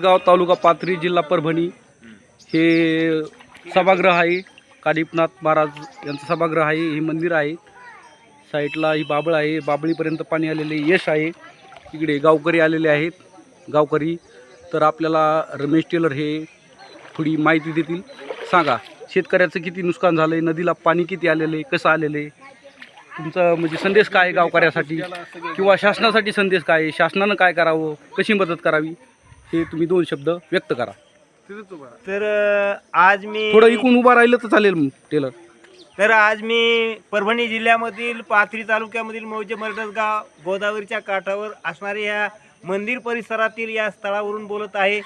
मरडसगाव तालुका पाथरी जिल्हा परभणी हे सभागृह आहे. कालिपनाथ महाराज यांचं सभागृह आहे. हे मंदिर आहे. साईडला ही बाबळ आहे. बाबळीपर्यंत पाणी आलेले यश आहे. इकडे गावकरी आलेले आहेत. गावकरी तर आपल्याला रमेश टेलर हे थोडी माहिती देतील. सांगा शेतकऱ्याचं किती नुकसान झालं आहे नदीला पाणी किती आलेलं? आहे कसं आलेलं? आहे तुमचा म्हणजे संदेश काय आहे गावकऱ्यासाठी? किंवा शासनासाठी संदेश काय आहे? शासनानं काय करावं? कशी मदत करावी? हे तुम्ही दोन शब्द व्यक्त करा. तर अ, आज मी थोडं इकून उभा राहिलं तर चालेल मग टेलर. तर आज मी परभणी जिल्ह्यामधील पाथरी तालुक्यामधील मौजे मर्डसगाव गोदावरीच्या काठावर असणाऱ्या या मंदिर परिसरातील या स्थळावरून बोलत आहे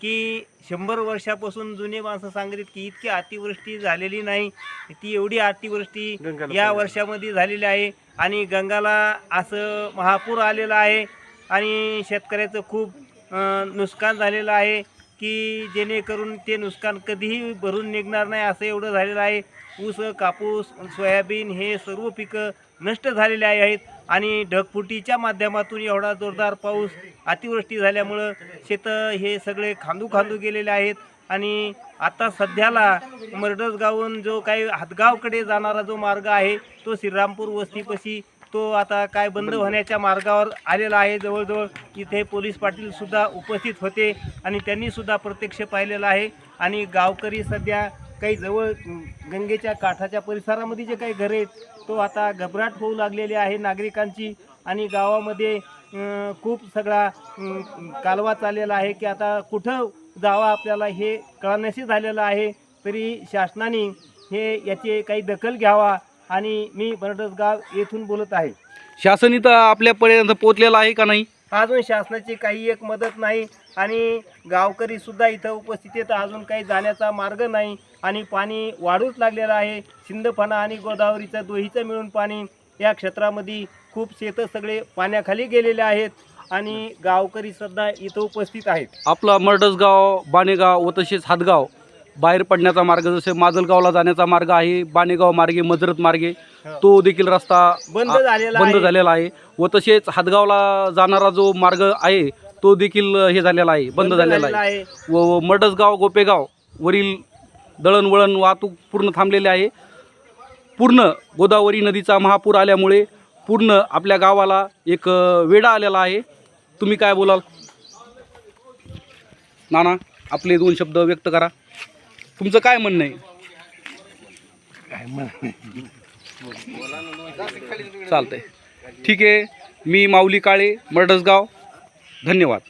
की शंभर वर्षापासून जुने माणसं सांगतात की इतकी अतिवृष्टी झालेली नाही ती एवढी अतिवृष्टी या वर्षामध्ये झालेली आहे आणि गंगाला असं महापूर आलेला आहे आणि शेतकऱ्याचं खूप नुकसान झालेलं आहे की जेणेकरून ते नुकसान कधीही भरून निघणार नाही असं एवढं झालेलं आहे. ऊस कापूस सोयाबीन हे सर्व पिकं नष्ट झालेले आहेत आणि ढगफुटीच्या माध्यमातून एवढा जोरदार पाऊस अतिवृष्टी झाल्यामुळं शेतं हे सगळे खांदू खांदू गेलेले आहेत. आणि आता सध्याला मर्डसगावून जो काही हातगावकडे जाणारा जो मार्ग आहे तो श्रीरामपूर वस्तीपाशी तो आता काय बंद होण्याच्या मार्गावर आलेला आहे. जवळजवळ इथे पोलीस पाटील सुद्धा उपस्थित होते आणि त्यांनी सुद्धा प्रत्यक्ष पाहिलेलं आहे. आणि गावकरी सध्या काही जवळ गंगेच्या काठाच्या परिसरामध्ये जे काही घर आहेत तो आता घबराट होऊ लागलेली आहे नागरिकांची. आणि गावामध्ये खूप सगळा कालवा चाललेला आहे की आता कुठं जावं आपल्याला हे कळण्याशी झालेलं आहे. तरी शासनाने हे याची काही दखल घ्यावा. आणि मी बरडसगाव येथून बोलत आहे. शासन इथं आपल्यापर्यंत पोचलेलं आहे का नाही? अजून शासनाची काही एक मदत नाही आणि गावकरी सुद्धा इथं उपस्थित आहेत. अजून काही जाण्याचा मार्ग नाही आणि पाणी वाढूच लागलेलं आहे. सिंदफणा आणि गोदावरीचं दोहीचं मिळून पाणी या क्षेत्रामध्ये खूप शेतं सगळे पाण्याखाली गेलेले आहेत आणि गावकरी सुद्धा इथं उपस्थित आहेत. आपला मर्डसगाव बाणेगाव व तसेच हातगाव बाहेर पडण्याचा मार्ग जसे माजलगावला जाण्याचा मार्ग आहे बाणेगाव मार्गे मजरत मार्गे तो देखील रस्ता बंद झालेला बंद आहे. झालेला आहे. व तसेच हातगावला जाणारा जो मार्ग आहे तो देखील हे झालेला आहे बंद झालेला आहे. व मडसगाव गोपेगाव वरील दळणवळण वाहतूक पूर्ण थांबलेली आहे. पूर्ण गोदावरी नदीचा महापूर आल्यामुळे पूर्ण आपल्या गावाला एक वेढा आलेला आहे. तुम्ही काय बोलाल? नाना आपले दोन शब्द व्यक्त करा. तुमचं काय म्हणणं आहे? चालतंय. ठीक आहे. मी माऊली काळे मर्डसगाव. धन्यवाद.